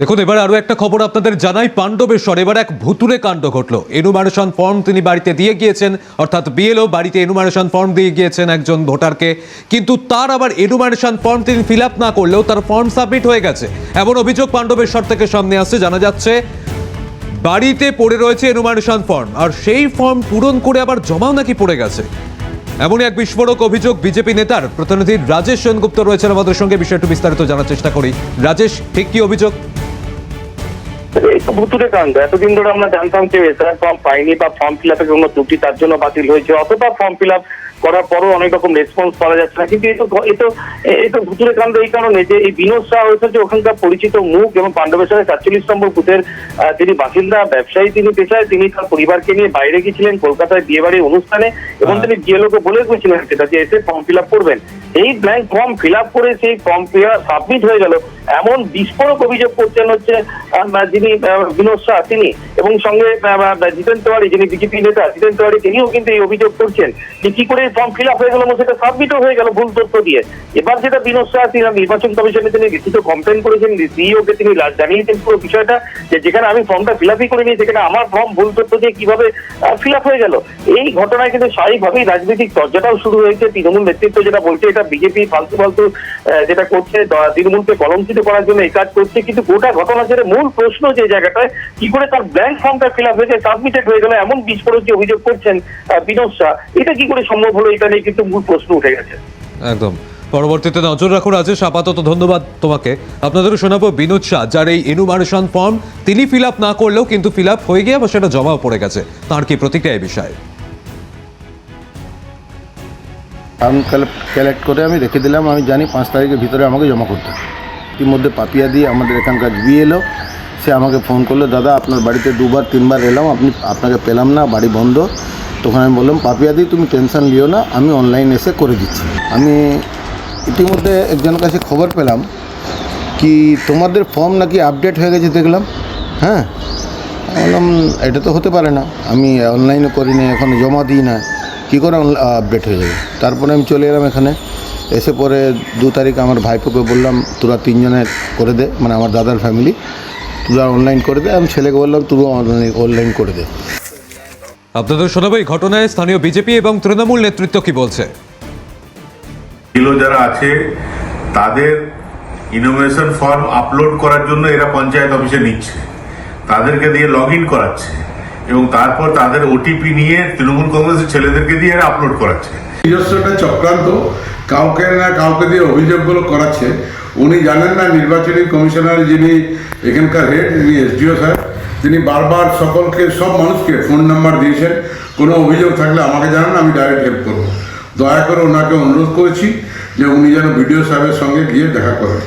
দেখুন, এবার আরও একটা খবর আপনাদের জানাই পাণ্ডবেশ্বর। এবার এক ভুতুরে কাণ্ড ঘটলো। এনুমারেশন ফর্ম তিনি বাড়িতে দিয়ে গিয়েছেন, অর্থাৎ বিএলও বাড়িতে এনুমারেশন ফর্ম দিয়ে গিয়েছেন একজন ভোটারকে। কিন্তু তার আবার এনুমারেশন ফর্ম তিনি ফিল না করলেও তার ফর্ম সাবমিট হয়ে গেছে। এমন অভিযোগ পাণ্ডবেশ্বর থেকে সামনে আসছে, জানা যাচ্ছে বাড়িতে পড়ে রয়েছে এনুমারেশন ফর্ম, আর সেই ফর্ম পূরণ করে আবার জমাও নাকি পড়ে গেছে। এমনই এক বিস্ফোরক অভিযোগ বিজেপি নেতার। প্রতিনিধি রাজেশ সেনগুপ্ত রয়েছেন আমাদের সঙ্গে, বিষয়টি বিস্তারিত জানার চেষ্টা করি। রাজেশ, ঠিক কি অভিযোগ? ভুতুরে কাণ্ড এতদিন ধরে আমরা জানতাম যে এসআর ফর্ম পাইনি বা ফর্ম ফিল আপের কোনো ত্রুটি তার জন্য বাতিল হয়েছে, অথবা ফর্ম ফিল আপ করার পরও অনেক রকম রেসপন্স পাওয়া যাচ্ছে না। কিন্তু এই তো এ তো এই তো ভুতুরে কাণ্ড এই কারণে যে এই বিনোদ শাহ হয়েছে যে ওখানকার পরিচিত মুখ এবং পাণ্ডবেশ্বরের সাতচল্লিশ নম্বর বুথের তিনি বাসিন্দা ব্যবসায়ী তিনি পেশায় তিনি তার পরিবারকে নিয়ে বাইরে গেছিলেন কলকাতায় বিয়ে বাড়ির অনুষ্ঠানে এবং হ্যাঁ। তিনি বিএলওকে বলে গেছিলেন সেটা যে এসে ফর্ম ফিল আপ করবেন। এই ব্ল্যাঙ্ক ফর্ম ফিল আপ করে সেই ফর্ম সাবমিট হয়ে গেল। এমন বিস্ফোরক অভিযোগ করছেন হচ্ছে যিনি বিনোদ শাহ তিনি। এবং সঙ্গে জিতেন তেওয়ারি, যিনি বিজেপি নেতা, জিতেন তেওয়ারি, তিনিও কিন্তু এই অভিযোগ করছেন যে কি করে ফর্ম ফিল আপ হয়ে গেল, সেটা সাবমিটও হয়ে গেল ভুল তথ্য দিয়ে। এবার যেটা বিনোদ শাহ তিনি নির্বাচন কমিশনে তিনি লিখিত কমপ্লেন করেছেন সিইও কে তিনি জানিয়েছেন পুরো বিষয়টা, যে যেখানে আমি ফর্মটা ফিল আপই করিনি, সেখানে আমার ফর্ম ভুল তথ্য দিয়ে কীভাবে ফিল আপ হয়ে গেল। এই ঘটনায় কিন্তু স্বাভাবিকভাবেই রাজনৈতিক চর্চাটাও শুরু হয়েছে। তৃণমূল নেতৃত্ব যেটা বলছে, এটা বিজেপি ফালতু ফালতু যেটা করছে তৃণমূলকে কলঙ্কিত করার জন্য এই কাজ করছে। কিন্তু গোটা ঘটনা যেটা মূল প্রশ্ন যে জায়গাটায়, কি করে তার ব্ল্যাঙ্ক ফর্মটা ফিল আপ হয়েছে সাবমিটেড হয়ে গেল এমন বিস্ফোরক যে অভিযোগ করছেন বিনোদ শাহ। এটা কি করে সম্ভব হলো? এটা নিয়ে কিন্তু মূল প্রশ্ন উঠে গেছে। একদম। পরবর্তীতে নজর রাখুন রাজেশ আপাতত ধন্যবাদ তোমাকে। আপনাদেরও শোনাবো বিনোদ শাহ যার এই এনুমারেশন ফর্ম তিনি ফিল আপ না করলেও কিন্তু ফিল আপ হয়ে গিয়ে আবার সেটা জমাও পড়ে গেছে। তার কি প্রতিক্রিয়া এই বিষয়ে? ফর্ম কালেক্ট করে আমি রেখে দিলাম আমি জানি পাঁচ তারিখের ভিতরে আমাকে জমা করতে ইতিমধ্যে পাপিয়া দিয়ে আমাদের এখানকার বিএলও সে আমাকে ফোন করল, দাদা, আপনার বাড়িতে দুবার, তিনবার এলাম, আপনি, আপনাকে পেলাম না, বাড়ি বন্ধ। তখন আমি বললাম পাপিয়া দি তুমি টেনশন লিও না, আমি অনলাইন এসে করে দিচ্ছি। আমি ইতিমধ্যে একজনের কাছে খবর পেলাম কি, তোমাদের ফর্ম নাকি আপডেট হয়ে গেছে? দেখলাম হ্যাঁ। বললাম, এটা তো হতে পারে না, আমি অনলাইনে করিনি, এখন জমা দিই না, কী করে আপডেট হয়ে যাবে? তারপরে আমি চলে এলাম এখানে, এসে পরে দু তারিখ আমার ভাইপোকে বললাম, তোরা তিনজনের করে দে মানে আমার দাদার ফ্যামিলি তোরা অনলাইন করে দে। আমি ছেলেকে বললাম তুই অনলাইন অনলাইন করে দে। আপনাদের শোনাবো এই ঘটনায় স্থানীয় বিজেপি এবং তৃণমূল নেতৃত্ব কি বলছে? যারা আছে তাদের ইনোভেশন ফর্ম আপলোড করার জন্য এরা পঞ্চায়েত অফিসে নিচ্ছে। তাদেরকে দিয়ে লগ ইন করাচ্ছে। এবং তারপর তাদের ওটিপি নিয়ে তৃণমূল কংগ্রেসের ছেলেদেরকে দিয়ে এরা আপলোড করাচ্ছে। নিজস্ব একটা চক্রান্ত, কাউকে না কাউকে দিয়ে অভিযোগগুলো করাচ্ছে। উনি জানেন না নির্বাচনী কমিশনার যিনি এখানকার হেড যিনি এসডিও স্যার, তিনি বারবার সকলকে, সব মানুষকে ফোন নাম্বার দিয়েছেন। কোনো অভিযোগ থাকলে আমাকে জানান, আমি ডাইরেক্ট হেল্প করব। দয়া করে ওনাকে অনুরোধ করেছি যে উনি যেন বিডিও সাহেবের সঙ্গে গিয়ে দেখা করেন।